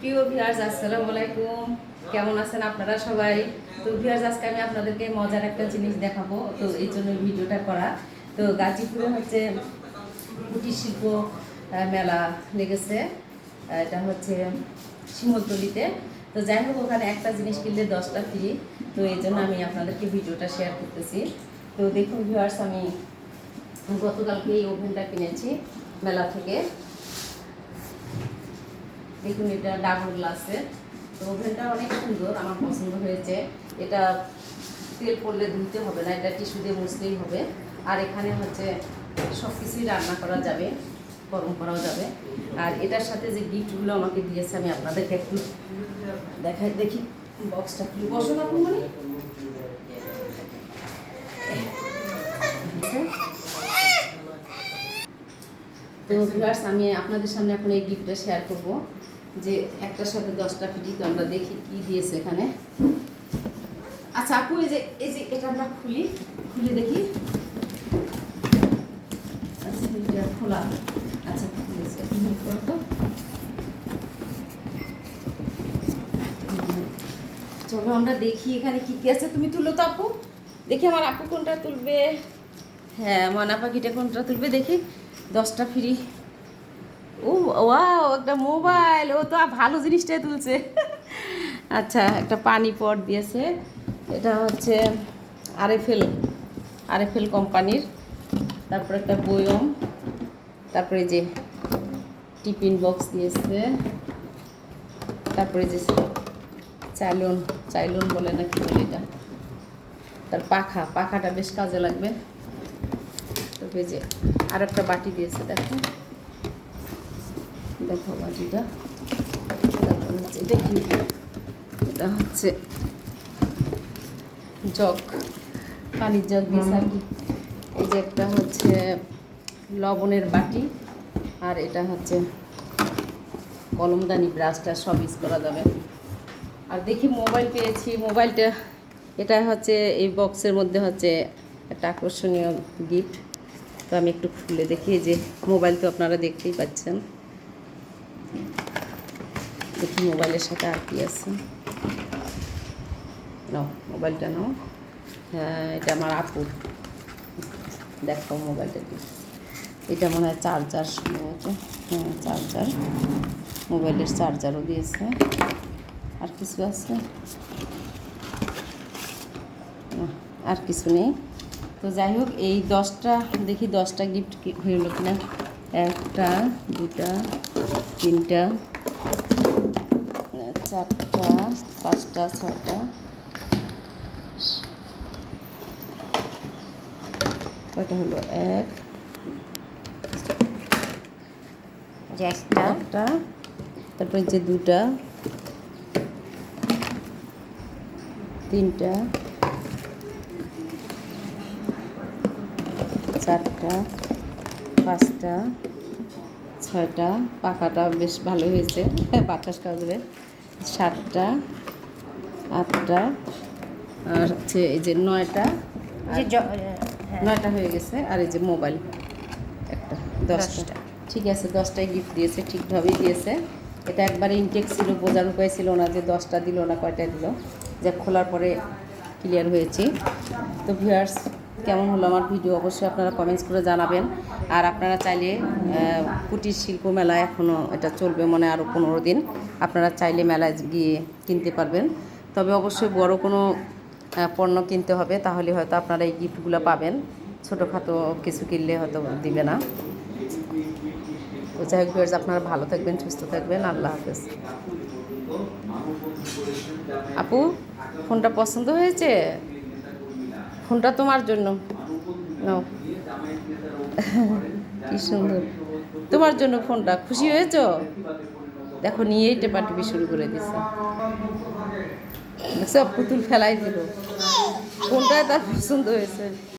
প্রিয় ভিউয়ার্স, আসসালামু আলাইকুম। কেমন আছেন আপনারা সবাই? তো ভিউয়ার্স, আজকে আমি আপনাদেরকে মজার একটা জিনিস দেখাবো। তো এই জন্য ভিডিওটা করা। তো গাজীপুরে হচ্ছে কুটির শিল্প মেলা লেগেছে। এটা হচ্ছে শিমলতলিতে। তো যাই হোক, ওখানে একটা জিনিস কিনলে দশটা ফ্রি তো এই জন্য আমি আপনাদেরকে ভিডিওটা শেয়ার করতেছি। তো দেখুন ভিউয়ার্স, আমি গতকালকে এই ওভেনটা কিনেছি মেলা থেকে। দেখুন, এটা ডাবল গ্লাসের তো ওভেনটা অনেক সুন্দর, আমার পছন্দ হয়েছে। এটা তেল পড়লে ধুতে হবে না, এটা টিস্যু দিয়ে মুছতেই হবে। আর এখানে হচ্ছে সব কিছুই রান্না করা যাবে, গরম করাও যাবে। আর এটার সাথে যে গিফটগুলো আমাকে দিয়েছে, আমি আপনাদেরকে একটু দেখাই, দেখি বক্সটা কি? বসো না মানে তো ভিউয়ার্স আমি আপনাদের সামনে এখন এই গিফটটা শেয়ার করব। যে একটার সাথে দশটা ফ্রি তো আমরা দেখি কি দিয়েছে এখানে। আচ্ছা আপু, এই যে এই যে এটা আমরা খুলি। খুলে দেখি। আচ্ছা এটা খোলা। আচ্ছা তো। হুম। চলো, আমরা দেখি এখানে কি কি আছে। তুমি তুলো তো, আপু। দেখি আমার আপু কোনটা তুলবে। হ্যাঁ মনা পাখিটা কোনটা তুলবে, দেখি। দশটা ফ্রি ও ওয়াও, একটা মোবাইল। ও তো ভালো জিনিসটাই তুলছে। আচ্ছা একটা পানি পট দিয়েছে। এটা হচ্ছে আরএফএল আরএফএল কোম্পানির। তারপরে একটা বয়ম। তারপরে যে টিফিন বক্স দিয়েছে। তারপরে যে চাইলন চাইলন বলে না কি বলে এটা? তার পাখা, পাখাটা বেশ কাজে লাগবে। তবে যে আর একটা বাটি দিয়েছে, দেখো। দেখো বাটিটা। এটা এটা হচ্ছে জগ, পানির জগ দিয়েছে এই যে একটা হচ্ছে লবণের বাটি, আর এটা হচ্ছে কলমদানি ব্রাশটা, সব ইউজ করা যাবে। আর দেখি মোবাইল পেয়েছি, মোবাইলটা, এটা হচ্ছে এই বক্সের মধ্যে হচ্ছে একটা আকর্ষণীয় গিফট। তো আমি একটু খুলে দেখি যে মোবাইল তো আপনারা দেখতেই পাচ্ছেন। দেখি মোবাইলের সাথে আর কি আছে। নাও, মোবাইলটা নাও। হ্যাঁ এটা আমার আপুর দেখো মোবাইলটা কি এটা মনে হয় চার্জার সম্ভবত। হ্যাঁ চার্জার। মোবাইলের চার্জারও দিয়েছে। আর কিছু আছে? আর কিছু নেই। তো যাই হোক, এই দশটা, দেখি দশটা গিফট হইল কিনা। একটা দুটা তিনটা চারটা পাঁচটা ছটা কয়টা হলো? এক একটা একটা তারপরে যে দুটা তিনটা চারটা পাঁচটা ছয়টা পাখাটা বেশ ভালো হয়েছে। বাতাস কাজবে সাতটা আটটা আর হচ্ছে এই যে নয়টা হ্যাঁ, নয়টা হয়ে গেছে আর এই যে মোবাইল একটা দশটা। দশটা। ঠিক আছে দশটায় গিফট দিয়েছে ঠিকভাবেই দিয়েছে। এটা একবারে ইনটেক ছিল বোঝার উপায় ছিল না যে দশটা দিল না কয়টা দিল। যা খোলার পরে ক্লিয়ার হয়েছি। তো ভিউয়ার্স কেমন হলো আমার ভিডিও অবশ্যই আপনারা কমেন্টস করে জানাবেন। আর আপনারা চাইলে কুটির শিল্প মেলা এখনও এটা চলবে মনে আরও পনেরো দিন। আপনারা চাইলে মেলায় গিয়ে কিনতে পারবেন। তবে অবশ্যই বড় কোনো পণ্য কিনতে হবে, তাহলে হয়তো আপনারা এই গিফটগুলো পাবেন। ছোটোখাটো কিছু কিনলে হয়তো দিবে না। যাই হোক আপনারা ভালো থাকবেন, সুস্থ থাকবেন। আল্লাহ হাফেজ। আপু, ফোনটা পছন্দ হয়েছে? ফোনটা তোমার জন্য। নাও। কি সুন্দর। তোমার জন্য ফোনটা। খুশি হয়েছ? দেখো, নিয়েই টেপাটিপি শুরু করে দিছে। সব পুতুল ফেলাই দিল। ফোনটাই তার পছন্দ হয়েছে।